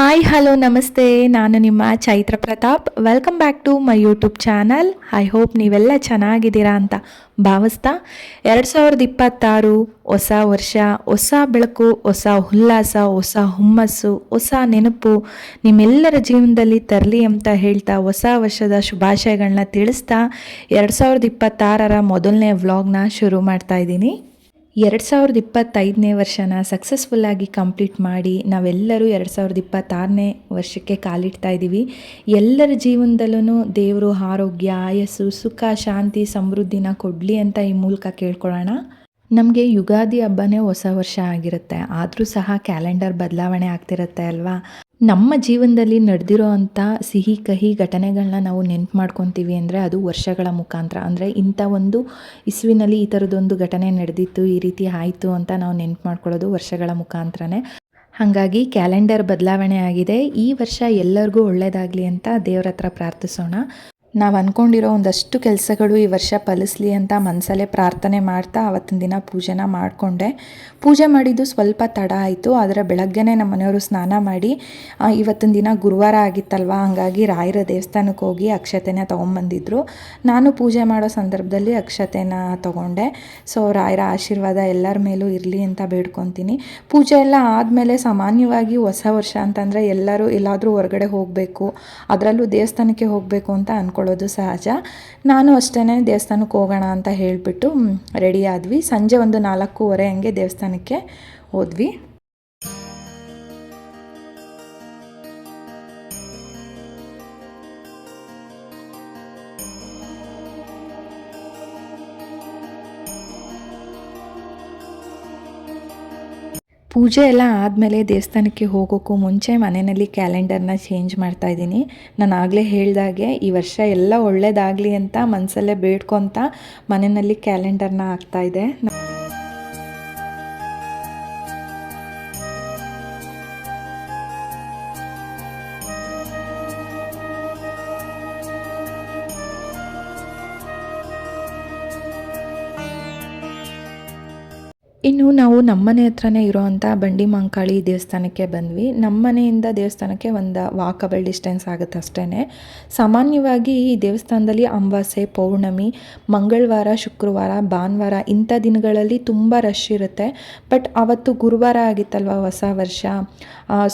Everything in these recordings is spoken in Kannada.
ಹಾಯ್ ಹಲೋ ನಮಸ್ತೆ ನಾನು ನಿಮ್ಮ Chaitra Pratap. Welcome back to my YouTube channel I hope ನೀವೆಲ್ಲ ಚೆನ್ನಾಗಿದ್ದೀರಾ ಅಂತ ಭಾವಿಸ್ತಾ. ಎರಡು ಸಾವಿರದ ಇಪ್ಪತ್ತಾರು, ಹೊಸ ವರ್ಷ, ಹೊಸ ಬೆಳಕು, ಹೊಸ ಉಲ್ಲಾಸ, ಹೊಸ ಹುಮ್ಮಸ್ಸು, ಹೊಸ ನೆನಪು ನಿಮ್ಮೆಲ್ಲರ ಜೀವನದಲ್ಲಿ ತರಲಿ ಅಂತ ಹೇಳ್ತಾ ಹೊಸ ವರ್ಷದ ಶುಭಾಶಯಗಳನ್ನ ತಿಳಿಸ್ತಾ ಎರಡು ಸಾವಿರದ ಇಪ್ಪತ್ತಾರರ ಮೊದಲನೇ ವ್ಲಾಗ್ನ ಶುರು ಮಾಡ್ತಾ ಇದ್ದೀನಿ. ಎರಡು ಸಾವಿರದ ಇಪ್ಪತ್ತೈದನೇ ವರ್ಷನ ಸಕ್ಸಸ್ಫುಲ್ಲಾಗಿ ಕಂಪ್ಲೀಟ್ ಮಾಡಿ ನಾವೆಲ್ಲರೂ ಎರಡು ಸಾವಿರದ ಇಪ್ಪತ್ತಾರನೇ ವರ್ಷಕ್ಕೆ ಕಾಲಿಡ್ತಾ ಇದ್ದೀವಿ. ಎಲ್ಲರ ಜೀವನದಲ್ಲೂ ದೇವರು ಆರೋಗ್ಯ, ಆಯಸ್ಸು, ಸುಖ, ಶಾಂತಿ, ಸಮೃದ್ಧಿನ ಕೊಡಲಿ ಅಂತ ಈ ಮೂಲಕ ಕೇಳ್ಕೊಳ್ಳೋಣ. ನಮಗೆ ಯುಗಾದಿ ಹಬ್ಬನೇ ಹೊಸ ವರ್ಷ ಆಗಿರುತ್ತೆ. ಆದರೂ ಸಹ ಕ್ಯಾಲೆಂಡರ್ ಬದಲಾವಣೆ ಆಗ್ತಿರುತ್ತೆ ಅಲ್ವಾ? ನಮ್ಮ ಜೀವನದಲ್ಲಿ ನಡೆದಿರೋ ಅಂಥ ಸಿಹಿ, ಕಹಿ ಘಟನೆಗಳನ್ನ ನಾವು ನೆನ್ಪು ಮಾಡ್ಕೊತೀವಿ ಅಂದರೆ ಅದು ವರ್ಷಗಳ ಮುಖಾಂತರ. ಅಂದರೆ ಇಂಥ ಒಂದು ಇಸುವಿನಲ್ಲಿ ಈ ಥರದೊಂದು ಘಟನೆ ನಡೆದಿತ್ತು, ಈ ರೀತಿ ಆಯಿತು ಅಂತ ನಾವು ನೆನ್ಪು ಮಾಡ್ಕೊಳ್ಳೋದು ವರ್ಷಗಳ ಮುಖಾಂತರನೇ. ಹಾಗಾಗಿ ಕ್ಯಾಲೆಂಡರ್ ಬದಲಾವಣೆ ಆಗಿದೆ. ಈ ವರ್ಷ ಎಲ್ಲರಿಗೂ ಒಳ್ಳೆಯದಾಗಲಿ ಅಂತ ದೇವರ ಹತ್ರ ಪ್ರಾರ್ಥಿಸೋಣ. ನಾವು ಅಂದ್ಕೊಂಡಿರೋ ಒಂದಷ್ಟು ಕೆಲಸಗಳು ಈ ವರ್ಷ ಫಲಿಸ್ಲಿ ಅಂತ ಮನಸಲ್ಲೇ ಪ್ರಾರ್ಥನೆ ಮಾಡ್ತಾ ಅವತ್ತಿನ ದಿನ ಪೂಜೆನ ಮಾಡಿಕೊಂಡೆ. ಪೂಜೆ ಮಾಡಿದ್ದು ಸ್ವಲ್ಪ ತಡ ಆಯಿತು, ಆದರೆ ಬೆಳಗ್ಗೆನೇ ನಮ್ಮ ಮನೆಯವರು ಸ್ನಾನ ಮಾಡಿ ಇವತ್ತಿನ ದಿನ ಗುರುವಾರ ಆಗಿತ್ತಲ್ವ, ಹಾಗಾಗಿ ರಾಯರ ದೇವಸ್ಥಾನಕ್ಕೆ ಹೋಗಿ ಅಕ್ಷತೆನ ತೊಗೊಂಬಂದಿದ್ರು. ನಾನು ಪೂಜೆ ಮಾಡೋ ಸಂದರ್ಭದಲ್ಲಿ ಅಕ್ಷತೆನ ತೊಗೊಂಡೆ. ಸೊ, ರಾಯರ ಆಶೀರ್ವಾದ ಎಲ್ಲರ ಮೇಲೂ ಇರಲಿ ಅಂತ ಬೇಡ್ಕೊತೀನಿ. ಪೂಜೆ ಎಲ್ಲ ಆದಮೇಲೆ ಸಾಮಾನ್ಯವಾಗಿ ಹೊಸ ವರ್ಷ ಅಂತಂದರೆ ಎಲ್ಲರೂ ಎಲ್ಲಾದರೂ ಹೊರಗಡೆ ಹೋಗಬೇಕು, ಅದರಲ್ಲೂ ದೇವಸ್ಥಾನಕ್ಕೆ ಹೋಗಬೇಕು ಅಂತ ಅಂದ್ಕೊಳ್ಳೋದು ಸಹಜ. ನಾನು ಅಷ್ಟೇ ದೇವಸ್ಥಾನಕ್ಕೆ ಹೋಗೋಣ ಅಂತ ಹೇಳಿಬಿಟ್ಟು ರೆಡಿ ಆದ್ವಿ. ಸಂಜೆ ಒಂದು ನಾಲ್ಕೂವರೆ ಹಂಗೆ ದೇವಸ್ಥಾನಕ್ಕೆ ಹೋದ್ವಿ. ಪೂಜೆ ಎಲ್ಲ ಆದಮೇಲೆ ದೇವಸ್ಥಾನಕ್ಕೆ ಹೋಗೋಕ್ಕೂ ಮುಂಚೆ ಮನೆಯಲ್ಲಿ ಕ್ಯಾಲೆಂಡರ್ನ ಚೇಂಜ್ ಮಾಡ್ತಾ ಇದ್ದೀನಿ. ನಾನು ಆಗಲೇ ಹೇಳಿದಾಗೆ ಈ ವರ್ಷ ಎಲ್ಲ ಒಳ್ಳೆಯದಾಗಲಿ ಅಂತ ಮನಸಲ್ಲೇ ಬೇಡ್ಕೊತ ಮನೆಯಲ್ಲಿ ಕ್ಯಾಲೆಂಡರ್ನ ಹಾಕ್ತಾ ಇನ್ನು ನಾವು ನಮ್ಮನೆ ಹತ್ರನೇ ಇರೋವಂಥ ಬಂಡಿ ಮಾಂಕಾಳಿ ದೇವಸ್ಥಾನಕ್ಕೆ ಬಂದ್ವಿ. ನಮ್ಮನೆಯಿಂದ ದೇವಸ್ಥಾನಕ್ಕೆ ಒಂದು ವಾಕಬಲ್ ಡಿಸ್ಟೆನ್ಸ್ ಆಗುತ್ತೆ ಅಷ್ಟೇ ಸಾಮಾನ್ಯವಾಗಿ ಈ ದೇವಸ್ಥಾನದಲ್ಲಿ ಅಮಾವಾಸ್ಯೆ, ಪೌರ್ಣಮಿ, ಮಂಗಳವಾರ, ಶುಕ್ರವಾರ, ಭಾನುವಾರ ಇಂಥ ದಿನಗಳಲ್ಲಿ ತುಂಬ ರಶ್ ಇರುತ್ತೆ. ಬಟ್ ಅವತ್ತು ಗುರುವಾರ ಆಗಿತ್ತಲ್ವ ಹೊಸ ವರ್ಷ?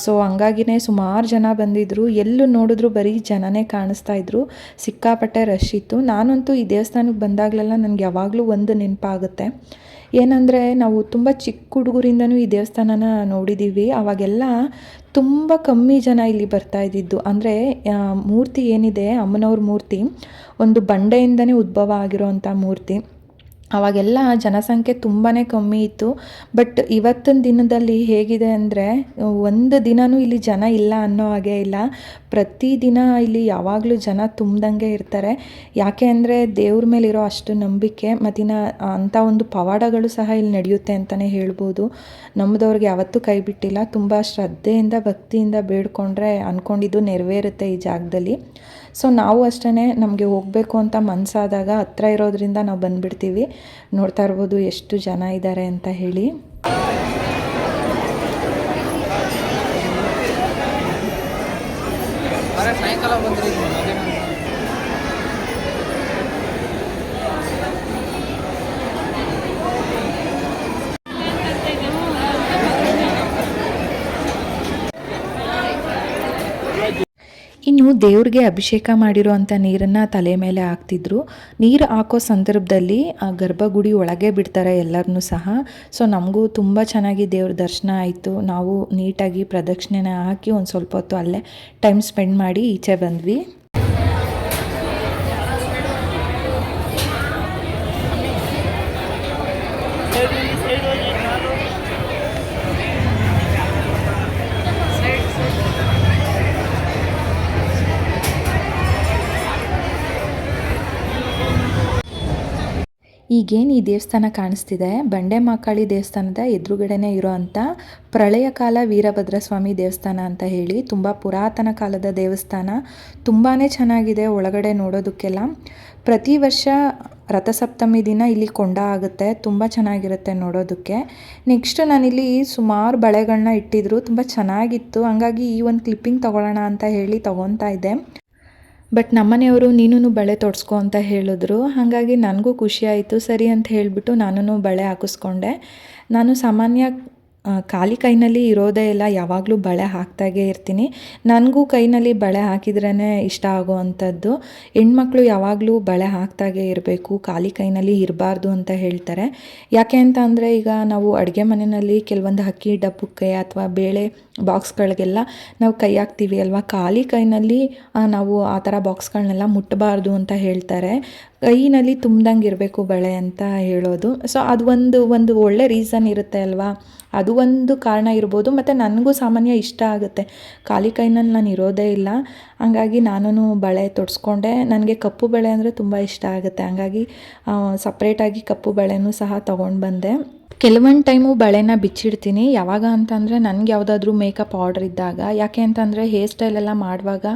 ಸೊ ಹಂಗಾಗಿನೇ ಸುಮಾರು ಜನ ಬಂದಿದ್ದರು ಎಲ್ಲೂ ನೋಡಿದ್ರು ಬರೀ ಜನನೇ ಕಾಣಿಸ್ತಾ ಇದ್ರು. ಸಿಕ್ಕಾಪಟ್ಟೆ ರಶ್ ಇತ್ತು. ನಾನಂತೂ ಈ ದೇವಸ್ಥಾನಕ್ಕೆ ಬಂದಾಗಲೆಲ್ಲ ನನಗೆ ಯಾವಾಗಲೂ ಒಂದು ನೆನಪಾಗುತ್ತೆ. ಏನಂದರೆ ನಾವು ತುಂಬ ಚಿಕ್ಕ ಹುಡುಗರಿಂದನೂ ಈ ದೇವಸ್ಥಾನನ ನೋಡಿದ್ದೀವಿ ಅವಾಗೆಲ್ಲ ತುಂಬ ಕಮ್ಮಿ ಜನ ಇಲ್ಲಿ ಬರ್ತಾ ಇದ್ದಿದ್ದು. ಅಂದರೆ ಮೂರ್ತಿ ಏನಿದೆ, ಅಮ್ಮನವ್ರ ಮೂರ್ತಿ, ಒಂದು ಬಂಡೆಯಿಂದನೇ ಉದ್ಭವ ಆಗಿರೋವಂಥ ಮೂರ್ತಿ. ಅವಾಗೆಲ್ಲ ಜನಸಂಖ್ಯೆ ತುಂಬಾ ಕಮ್ಮಿ ಇತ್ತು. ಬಟ್ ಇವತ್ತಿನ ದಿನದಲ್ಲಿ ಹೇಗಿದೆ ಅಂದರೆ, ಒಂದು ದಿನವೂ ಇಲ್ಲಿ ಜನ ಇಲ್ಲ ಅನ್ನೋ ಹಾಗೆ ಇಲ್ಲ. ಪ್ರತಿದಿನ ಇಲ್ಲಿ ಯಾವಾಗಲೂ ಜನ ತುಂಬ್ದಂಗೆ ಇರ್ತಾರೆ. ಯಾಕೆ ಅಂದರೆ ದೇವ್ರ ಮೇಲಿರೋ ಅಷ್ಟು ನಂಬಿಕೆ ಮತ್ತಿನ ಅಂಥ ಒಂದು ಪವಾಡಗಳು ಸಹ ಇಲ್ಲಿ ನಡೆಯುತ್ತೆ ಅಂತಲೇ ಹೇಳ್ಬೋದು. ನಮ್ಮದವ್ರಿಗೆ ಯಾವತ್ತೂ ಕೈ ಬಿಟ್ಟಿಲ್ಲ. ತುಂಬ ಶ್ರದ್ಧೆಯಿಂದ, ಭಕ್ತಿಯಿಂದ ಬೇಡ್ಕೊಂಡ್ರೆ ಅಂದ್ಕೊಂಡಿದ್ದು ನೆರವೇರುತ್ತೆ ಈ ಜಾಗದಲ್ಲಿ. ಸೊ ನಾವು ಅಷ್ಟೇ ನಮಗೆ ಹೋಗಬೇಕು ಅಂತ ಮನಸ್ಸಾದಾಗ ಹತ್ರ ಇರೋದ್ರಿಂದ ನಾವು ಬಂದುಬಿಡ್ತೀವಿ. ನೋಡ್ತಾ ಇರ್ಬೋದು ಎಷ್ಟು ಜನ ಇದ್ದಾರೆ ಅಂತ ಹೇಳಿ. ಸಾಯಂಕಾಲ ಬಂದ್ರಿ. ಇನ್ನು ದೇವ್ರಿಗೆ ಅಭಿಷೇಕ ಮಾಡಿರೋವಂಥ ನೀರನ್ನು ತಲೆ ಮೇಲೆ ಹಾಕ್ತಿದ್ರು. ನೀರು ಹಾಕೋ ಸಂದರ್ಭದಲ್ಲಿ, ಆ ಗರ್ಭಗುಡಿ ಒಳಗೆ ಬಿಡ್ತಾರೆ ಎಲ್ಲರನ್ನೂ ಸಹ. ಸೊ ನಮಗೂ ತುಂಬ ಚೆನ್ನಾಗಿ ದೇವ್ರ ದರ್ಶನ ಆಯಿತು. ನಾವು ನೀಟಾಗಿ ಪ್ರದಕ್ಷಿಣೆನ ಹಾಕಿ ಒಂದು ಸ್ವಲ್ಪ ಹೊತ್ತು ಅಲ್ಲೇ ಟೈಮ್ ಸ್ಪೆಂಡ್ ಮಾಡಿ ಈಚೆ ಬಂದ್ವಿ. ಈಗೇನು ಈ ದೇವಸ್ಥಾನ ಕಾಣಿಸ್ತಿದೆ? ಬಂಡೆ ಮಾಕಾಳಿ ದೇವಸ್ಥಾನದ ಎದುರುಗಡೆನೇ ಇರೋ ಅಂಥ ಪ್ರಳಯ ಕಾಲ ವೀರಭದ್ರ ಸ್ವಾಮಿ ದೇವಸ್ಥಾನ ಅಂತ ಹೇಳಿ, ತುಂಬ ಪುರಾತನ ಕಾಲದ ದೇವಸ್ಥಾನ. ತುಂಬಾ ಚೆನ್ನಾಗಿದೆ ಒಳಗಡೆ ನೋಡೋದಕ್ಕೆಲ್ಲ. ಪ್ರತಿ ವರ್ಷ ರಥಸಪ್ತಮಿ ದಿನ ಇಲ್ಲಿ ಕೊಂಡ ಆಗುತ್ತೆ, ತುಂಬ ಚೆನ್ನಾಗಿರುತ್ತೆ ನೋಡೋದಕ್ಕೆ. ನೆಕ್ಸ್ಟ್ ನಾನಿಲ್ಲಿ ಸುಮಾರು ಬಳೆಗಳನ್ನ ಇಟ್ಟಿದ್ರು, ತುಂಬ ಚೆನ್ನಾಗಿತ್ತು. ಹಂಗಾಗಿ ಈ ಒಂದು ಕ್ಲಿಪ್ಪಿಂಗ್ ತೊಗೊಳ್ಳೋಣ ಅಂತ ಹೇಳಿ ತೊಗೊತಾ ಇದ್ದೆ. ಬಟ್ ನಮ್ಮನೆಯವರು ನೀನು ಬಳೆ ತೊಡ್ಸ್ಕೊ ಅಂತ ಹೇಳಿದ್ರು. ಹಾಗಾಗಿ ನನಗೂ ಖುಷಿ ಆಯಿತು. ಸರಿ ಅಂತ ಹೇಳಿಬಿಟ್ಟು ನಾನು ಬಳೆ ಹಾಕಿಸ್ಕೊಂಡೆ. ನಾನು ಸಾಮಾನ್ಯ ಖಾಲಿ ಕೈನಲ್ಲಿ ಇರೋದೇ ಇಲ್ಲ, ಯಾವಾಗಲೂ ಬಳೆ ಹಾಕ್ತಾಗೆ ಇರ್ತೀನಿ. ನನಗೂ ಕೈನಲ್ಲಿ ಬಳೆ ಹಾಕಿದ್ರೇ ಇಷ್ಟ ಆಗೋ ಅಂಥದ್ದು ಹೆಣ್ಮಕ್ಳು ಯಾವಾಗಲೂ ಬಳೆ ಹಾಕ್ತಾಗೆ ಇರಬೇಕು, ಖಾಲಿ ಕೈನಲ್ಲಿ ಇರಬಾರ್ದು ಅಂತ ಹೇಳ್ತಾರೆ. ಯಾಕೆ ಅಂತ ಅಂದರೆ ಈಗ ನಾವು ಅಡುಗೆ ಮನೆಯಲ್ಲಿ ಕೆಲವೊಂದು ಅಕ್ಕಿ ಡಬ್ಬಕ್ಕೆ ಅಥವಾ ಬೇಳೆ ಬಾಕ್ಸ್ಗಳಿಗೆಲ್ಲ ನಾವು ಕೈ ಹಾಕ್ತೀವಿ ಅಲ್ವಾ? ಖಾಲಿ ಕೈನಲ್ಲಿ ನಾವು ಆ ಥರ ಬಾಕ್ಸ್ಗಳನ್ನೆಲ್ಲ ಮುಟ್ಟಬಾರ್ದು ಅಂತ ಹೇಳ್ತಾರೆ. ಕೈನಲ್ಲಿ ತುಂಬ್ದಂಗೆ ಇರಬೇಕು ಬಳೆ ಅಂತ ಹೇಳೋದು. ಸೊ, ಅದು ಒಂದು ಒಂದು ಒಳ್ಳೆ ರೀಸನ್ ಇರುತ್ತೆ ಅಲ್ವಾ? ಅದು ಒಂದು ಕಾರಣ ಇರ್ಬೋದು, ಮತ್ತು ನನಗೂ ಸಾಮಾನ್ಯ ಇಷ್ಟ ಆಗುತ್ತೆ. ಖಾಲಿ ಕೈನಲ್ಲಿ ನಾನು ಇರೋದೇ ಇಲ್ಲ. ಹಂಗಾಗಿ ನಾನು ಬಳೆ ತೊಡ್ಸ್ಕೊಂಡೆ. ನನಗೆ ಕಪ್ಪು ಬಳೆ ಅಂದರೆ ತುಂಬ ಇಷ್ಟ ಆಗುತ್ತೆ. ಹಂಗಾಗಿ ಸಪ್ರೇಟಾಗಿ ಕಪ್ಪು ಬಳೆನೂ ಸಹ ತೊಗೊಂಡು ಬಂದೆ. ಕೆಲವೊಂದು ಟೈಮು ಬಳೆನ ಬಿಚ್ಚಿಡ್ತೀನಿ. ಯಾವಾಗ ಅಂತಂದರೆ ನನಗೆ ಯಾವುದಾದ್ರೂ ಮೇಕಪ್ ಆರ್ಡ್ರ್ ಇದ್ದಾಗ. ಯಾಕೆ ಅಂತಂದರೆ ಹೇರ್ ಸ್ಟೈಲ್ ಎಲ್ಲ ಮಾಡುವಾಗ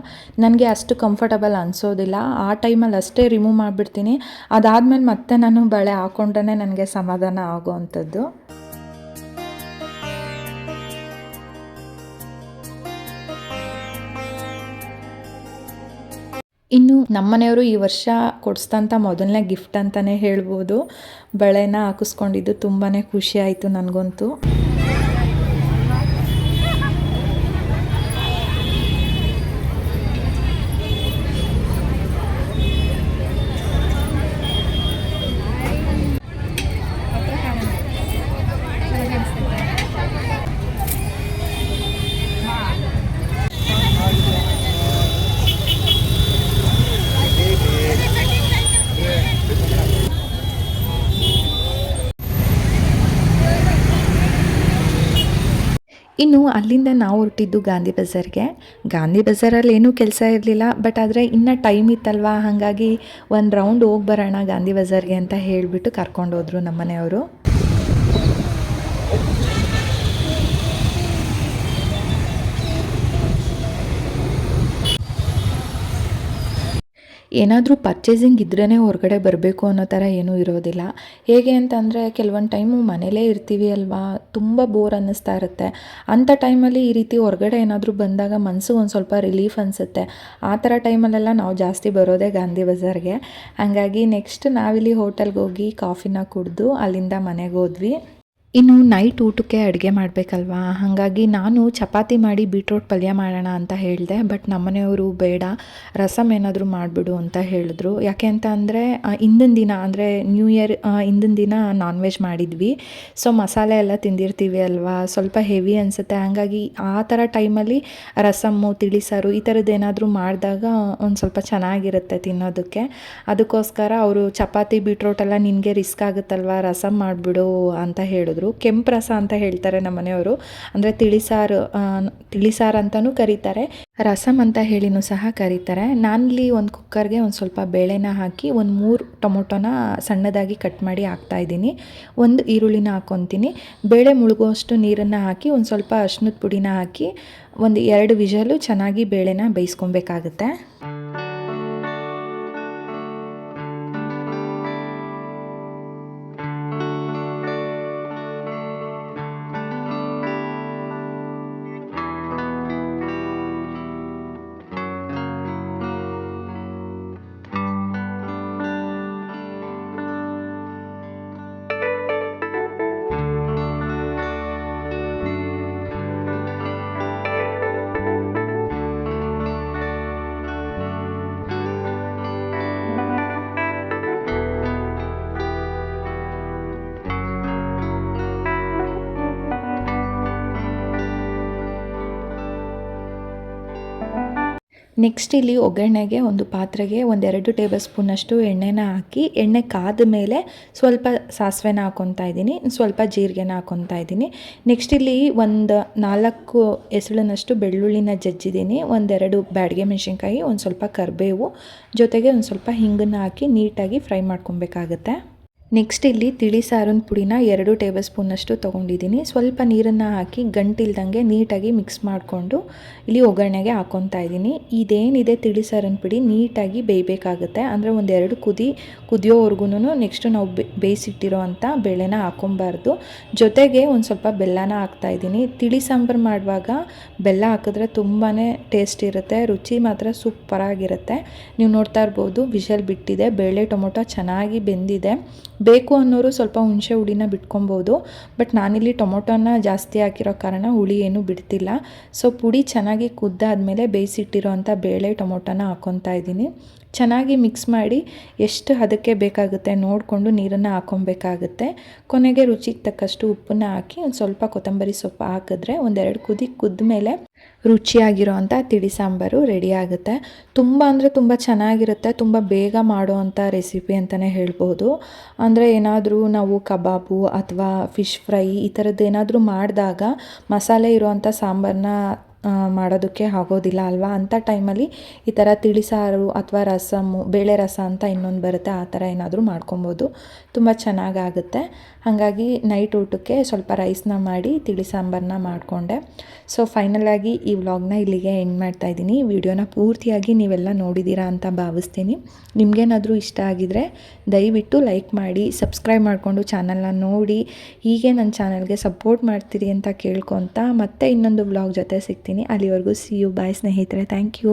ನನಗೆ ಅಷ್ಟು ಕಂಫರ್ಟಬಲ್ ಅನಿಸೋದಿಲ್ಲ. ಆ ಟೈಮಲ್ಲಿ ಅಷ್ಟೇ ರಿಮೂವ್ ಮಾಡಿಬಿಡ್ತೀನಿ. ಅದಾದಮೇಲೆ ಮತ್ತೆ ನಾನು ಬಳೆ ಹಾಕ್ಕೊಂಡ್ರೆ ನನಗೆ ಸಮಾಧಾನ ಆಗೋ ಅಂಥದ್ದು ಇನ್ನು ನಮ್ಮನೆಯವರು ಈ ವರ್ಷ ಕೊಡಿಸ್ತಂಥ ಮೊದಲನೇ ಗಿಫ್ಟ್ ಅಂತಲೇ ಹೇಳ್ಬೋದು. ಬಳೆನ ಹಾಕಿಸ್ಕೊಂಡಿದ್ದು ತುಂಬಾ ಖುಷಿ ಆಯಿತು ನನಗಂತೂ. ಇನ್ನು ಅಲ್ಲಿಂದ ನಾವು ಹೊರಟಿದ್ದು ಗಾಂಧಿ ಬಜಾರ್ಗೆ. ಗಾಂಧಿ ಬಜಾರಲ್ಲಿ ಏನೂ ಕೆಲಸ ಇರಲಿಲ್ಲ ಬಟ್ ಆದರೆ ಇನ್ನೂ ಟೈಮ್ ಇತ್ತಲ್ವಾ? ಹಾಗಾಗಿ ಒಂದು ರೌಂಡ್ ಹೋಗಿ ಬರೋಣ ಗಾಂಧಿ ಬಜಾರ್ಗೆ ಅಂತ ಹೇಳಿಬಿಟ್ಟು ಕರ್ಕೊಂಡೋದ್ರು ನಮ್ಮನೆಯವರು. ಏನಾದರೂ ಪರ್ಚೇಸಿಂಗ್ ಇದ್ರೇ ಹೊರಗಡೆ ಬರಬೇಕು ಅನ್ನೋ ಥರ ಏನೂ ಇರೋದಿಲ್ಲ. ಹೇಗೆ ಅಂತಂದರೆ ಕೆಲವೊಂದು ಟೈಮು ಮನೇಲೇ ಇರ್ತೀವಿ ಅಲ್ವಾ? ತುಂಬ ಬೋರ್ ಅನ್ನಿಸ್ತಾ ಇರುತ್ತೆ. ಅಂಥ ಟೈಮಲ್ಲಿ ಈ ರೀತಿ ಹೊರಗಡೆ ಏನಾದರೂ ಬಂದಾಗ ಮನಸ್ಸು ಒಂದು ಸ್ವಲ್ಪ ರಿಲೀಫ್ ಅನಿಸುತ್ತೆ. ಆ ಥರ ಟೈಮಲ್ಲೆಲ್ಲ ನಾವು ಜಾಸ್ತಿ ಬರೋದೇ ಗಾಂಧಿ ಬಜಾರ್ಗೆ. ಹಾಗಾಗಿ ನೆಕ್ಸ್ಟ್ ನಾವಿಲ್ಲಿ ಹೋಟೆಲ್ಗೆ ಹೋಗಿ ಕಾಫಿನ ಕುಡಿದು ಅಲ್ಲಿಂದ ಮನೆಗೆ ಹೋದ್ವಿ. ಇನ್ನು ನೈಟ್ ಊಟಕ್ಕೆ ಅಡುಗೆ ಮಾಡಬೇಕಲ್ವಾ? ಹಾಗಾಗಿ ನಾನು ಚಪಾತಿ ಮಾಡಿ ಬೀಟ್ರೋಟ್ ಪಲ್ಯ ಮಾಡೋಣ ಅಂತ ಹೇಳಿದೆ ಬಟ್ ನಮ್ಮನೆಯವರು ಬೇಡ ರಸಮ್ ಏನಾದರೂ ಮಾಡಿಬಿಡು ಅಂತ ಹೇಳಿದ್ರು. ಯಾಕೆ ಅಂತ ಅಂದರೆ ಹಿಂದಿನ ದಿನ ಅಂದರೆ ನ್ಯೂ ಇಯರ್ ಹಿಂದಿನ ದಿನ ನಾನ್ ವೆಜ್ ಮಾಡಿದ್ವಿ. ಸೊ ಮಸಾಲೆ ಎಲ್ಲ ತಿಂದಿರ್ತೀವಿ ಅಲ್ವಾ? ಸ್ವಲ್ಪ ಹೆವಿ ಅನಿಸುತ್ತೆ. ಹಾಗಾಗಿ ಆ ಥರ ಟೈಮಲ್ಲಿ ರಸಮ್ಮು, ತಿಳಿಸಾರು ಈ ಥರದ್ದು ಏನಾದರೂ ಮಾಡಿದಾಗ ಒಂದು ಸ್ವಲ್ಪ ಚೆನ್ನಾಗಿರುತ್ತೆ ತಿನ್ನೋದಕ್ಕೆ. ಅದಕ್ಕೋಸ್ಕರ ಅವರು ಚಪಾತಿ ಬೀಟ್ರೋಟ್ ಎಲ್ಲ ನಿನಗೆ ರಿಸ್ಕ್ ಆಗುತ್ತಲ್ವಾ? ರಸಮ್ ಮಾಡಿಬಿಡು ಅಂತ ಹೇಳಿದ್ರು. ಕೆಂಪು ರಸ ಅಂತ ಹೇಳ್ತಾರೆ ನಮ್ಮ ಮನೆಯವರು. ಅಂದರೆ ತಿಳಿಸಾರು ತಿಳಿಸಾರು ಅಂತಲೂ ಕರೀತಾರೆ. ರಸಮ್ ಅಂತ ಹೇಳಿನೂ ಸಹ ಕರೀತಾರೆ. ನಾನಿಲ್ಲಿ ಒಂದು ಕುಕ್ಕರ್ಗೆ ಒಂದು ಸ್ವಲ್ಪ ಬೇಳೆನ ಹಾಕಿ ಒಂದು ಮೂರು ಟೊಮೊಟೊನ ಸಣ್ಣದಾಗಿ ಕಟ್ ಮಾಡಿ ಹಾಕ್ತಾ ಇದ್ದೀನಿ. ಒಂದು ಈರುಳ್ಳಿನ ಹಾಕ್ಕೊತೀನಿ ಬೇಳೆ ಮುಳುಗುವಷ್ಟು ನೀರನ್ನು ಹಾಕಿ ಒಂದು ಸ್ವಲ್ಪ ಅಶ್ನದ ಪುಡಿನ ಹಾಕಿ ಒಂದು ಎರಡು ವಿಜಲು ಚೆನ್ನಾಗಿ ಬೇಳೆನ ಬೇಯಿಸ್ಕೊಬೇಕಾಗುತ್ತೆ. ನೆಕ್ಸ್ಟ್ ಇಲ್ಲಿ ಒಗ್ಗರಣೆಗೆ ಒಂದು ಪಾತ್ರೆಗೆ ಒಂದೆರಡು ಟೇಬಲ್ ಸ್ಪೂನಷ್ಟು ಎಣ್ಣೆನ ಹಾಕಿ, ಎಣ್ಣೆ ಕಾದ ಮೇಲೆ ಸ್ವಲ್ಪ ಸಾಸಿವೆನ ಹಾಕೊತಾ ಇದ್ದೀನಿ, ಸ್ವಲ್ಪ ಜೀರಿಗೆನ ಹಾಕೊತಾ ಇದ್ದೀನಿ. ನೆಕ್ಸ್ಟ್ ಇಲ್ಲಿ ಒಂದು ನಾಲ್ಕು ಎಸಳಿನಷ್ಟು ಬೆಳ್ಳುಳ್ಳಿನ ಜಜ್ಜಿದ್ದೀನಿ, ಒಂದೆರಡು ಬ್ಯಾಡಿಗೆ ಮೆಣಸಿನ್ಕಾಯಿ, ಒಂದು ಸ್ವಲ್ಪ ಕರಿಬೇವು, ಜೊತೆಗೆ ಒಂದು ಸ್ವಲ್ಪ ಹಿಂಗನ್ನು ಹಾಕಿ ನೀಟಾಗಿ ಫ್ರೈ ಮಾಡ್ಕೊಬೇಕಾಗತ್ತೆ. ನೆಕ್ಸ್ಟ್ ಇಲ್ಲಿ ತಿಳಿ ಸಾರಿನ ಪುಡಿನ ಎರಡು ಟೇಬಲ್ ಸ್ಪೂನಷ್ಟು ತೊಗೊಂಡಿದ್ದೀನಿ. ಸ್ವಲ್ಪ ನೀರನ್ನು ಹಾಕಿ ಗಂಟಿಲ್ದಂಗೆ ನೀಟಾಗಿ ಮಿಕ್ಸ್ ಮಾಡಿಕೊಂಡು ಇಲ್ಲಿ ಒಗ್ಗರಣೆಗೆ ಹಾಕೊತಾ ಇದ್ದೀನಿ. ಇದೇನಿದೆ ತಿಳಿ ಸಾರಿನ ಪುಡಿ? ನೀಟಾಗಿ ಬೇಯಬೇಕಾಗುತ್ತೆ. ಅಂದರೆ ಒಂದೆರಡು ಕುದಿ ಕುದಿಯೋವರೆಗೂ ನೆಕ್ಸ್ಟು ನಾವು ಬೇಯಿಸಿಟ್ಟಿರೋ ಅಂಥ ಬೇಳೆನ ಹಾಕೊಬಾರ್ದು ಜೊತೆಗೆ ಒಂದು ಸ್ವಲ್ಪ ಬೆಲ್ಲನ ಹಾಕ್ತಾ ಇದ್ದೀನಿ. ತಿಳಿ ಸಾಂಬಾರು ಮಾಡುವಾಗ ಬೆಲ್ಲ ಹಾಕಿದ್ರೆ ತುಂಬಾ ಟೇಸ್ಟ್ ಇರುತ್ತೆ, ರುಚಿ ಮಾತ್ರ ಸೂಪರಾಗಿರುತ್ತೆ ನೀವು ನೋಡ್ತಾ ಇರ್ಬೋದು ವಿಷಲ್ ಬಿಟ್ಟಿದೆ. ಬೇಳೆ ಟೊಮೊಟೊ ಚೆನ್ನಾಗಿ ಬೆಂದಿದೆ. ಬೇಕು ಅನ್ನೋರು ಸ್ವಲ್ಪ ಹುಣಸೆ ಹುಳಿನ ಬಿಟ್ಕೊಬೋದು. ಬಟ್ ನಾನಿಲ್ಲಿ ಟೊಮೊಟೊನ ಜಾಸ್ತಿ ಹಾಕಿರೋ ಕಾರಣ ಹುಳಿ ಏನು ಬಿಡ್ತಿಲ್ಲ. ಸೊ ಪುಡಿ ಚೆನ್ನಾಗಿ ಕುದ್ದಾದಮೇಲೆ ಬೇಯಿಸಿಟ್ಟಿರೋ ಅಂಥ ಬೇಳೆ ಟೊಮೊಟೊನ ಹಾಕ್ಕೊತಾ ಇದ್ದೀನಿ. ಚೆನ್ನಾಗಿ ಮಿಕ್ಸ್ ಮಾಡಿ ಎಷ್ಟು ಅದಕ್ಕೆ ಬೇಕಾಗುತ್ತೆ ನೋಡಿಕೊಂಡು ನೀರನ್ನು ಹಾಕೊಬೇಕಾಗುತ್ತೆ. ಕೊನೆಗೆ ರುಚಿಗೆ ತಕ್ಕಷ್ಟು ಉಪ್ಪನ್ನ ಹಾಕಿ ಒಂದು ಸ್ವಲ್ಪ ಕೊತ್ತಂಬರಿ ಸೊಪ್ಪು ಹಾಕಿದ್ರೆ ಒಂದೆರಡು ಕುದಿ ಕುದ್ದ ಮೇಲೆ ರುಚಿಯಾಗಿರೋ ಅಂಥ ತಿಳಿ ಸಾಂಬಾರು ರೆಡಿ ಆಗುತ್ತೆ. ತುಂಬ ಅಂದರೆ ತುಂಬ ಚೆನ್ನಾಗಿರುತ್ತೆ, ತುಂಬ ಬೇಗ ಮಾಡುವಂಥ ರೆಸಿಪಿ ಅಂತಲೇ ಹೇಳ್ಬೋದು. ಅಂದರೆ ಏನಾದರೂ ನಾವು ಕಬಾಬು ಅಥವಾ ಫಿಶ್ ಫ್ರೈ ಈ ಥರದ್ದು ಏನಾದರೂ ಮಾಡಿದಾಗ ಮಸಾಲೆ ಇರುವಂಥ ಸಾಂಬಾರನ್ನ ಮಾಡೋದಕ್ಕೆ ಆಗೋದಿಲ್ಲ ಅಲ್ವಾ? ಅಂಥ ಟೈಮಲ್ಲಿ ಈ ಥರ ತಿಳಿಸಾರು ಅಥವಾ ರಸಮ್ಮು ಬೇಳೆ ರಸ ಅಂತ ಇನ್ನೊಂದು ಬರುತ್ತೆ, ಆ ಥರ ಏನಾದರೂ ಮಾಡ್ಕೊಬೋದು. ತುಂಬ ಚೆನ್ನಾಗಾಗುತ್ತೆ. ಹಾಗಾಗಿ ನೈಟ್ ಊಟಕ್ಕೆ ಸ್ವಲ್ಪ ರೈಸ್ನ ಮಾಡಿ ತಿಳಿ ಸಾಂಬಾರನ್ನ ಮಾಡಿಕೊಂಡೆ. ಸೊ ಫೈನಲಾಗಿ ಈ ವ್ಲಾಗ್ನ ಇಲ್ಲಿಗೆ ಎಂಡ್ ಮಾಡ್ತಾ ಇದ್ದೀನಿ. ವಿಡಿಯೋನ ಪೂರ್ತಿಯಾಗಿ ನೀವೆಲ್ಲ ನೋಡಿದ್ದೀರಾ ಅಂತ ಭಾವಿಸ್ತೀನಿ. ನಿಮಗೇನಾದರೂ ಇಷ್ಟ ಆಗಿದರೆ ದಯವಿಟ್ಟು ಲೈಕ್ ಮಾಡಿ, ಸಬ್ಸ್ಕ್ರೈಬ್ ಮಾಡಿಕೊಂಡು ಚಾನಲ್ನ ನೋಡಿ, ಹೀಗೆ ನನ್ನ ಚಾನಲ್ಗೆ ಸಪೋರ್ಟ್ ಮಾಡ್ತೀರಿ ಅಂತ ಕೇಳ್ಕೊತ ಮತ್ತೆ ಇನ್ನೊಂದು ವ್ಲಾಗ್ ಜೊತೆ ಸಿಗ್ತೀನಿ. ಅಲ್ಲಿವರೆಗೂ ಸಿ ಯು ಬಾಯ್ ಸ್ನೇಹಿತರೆ. Thank you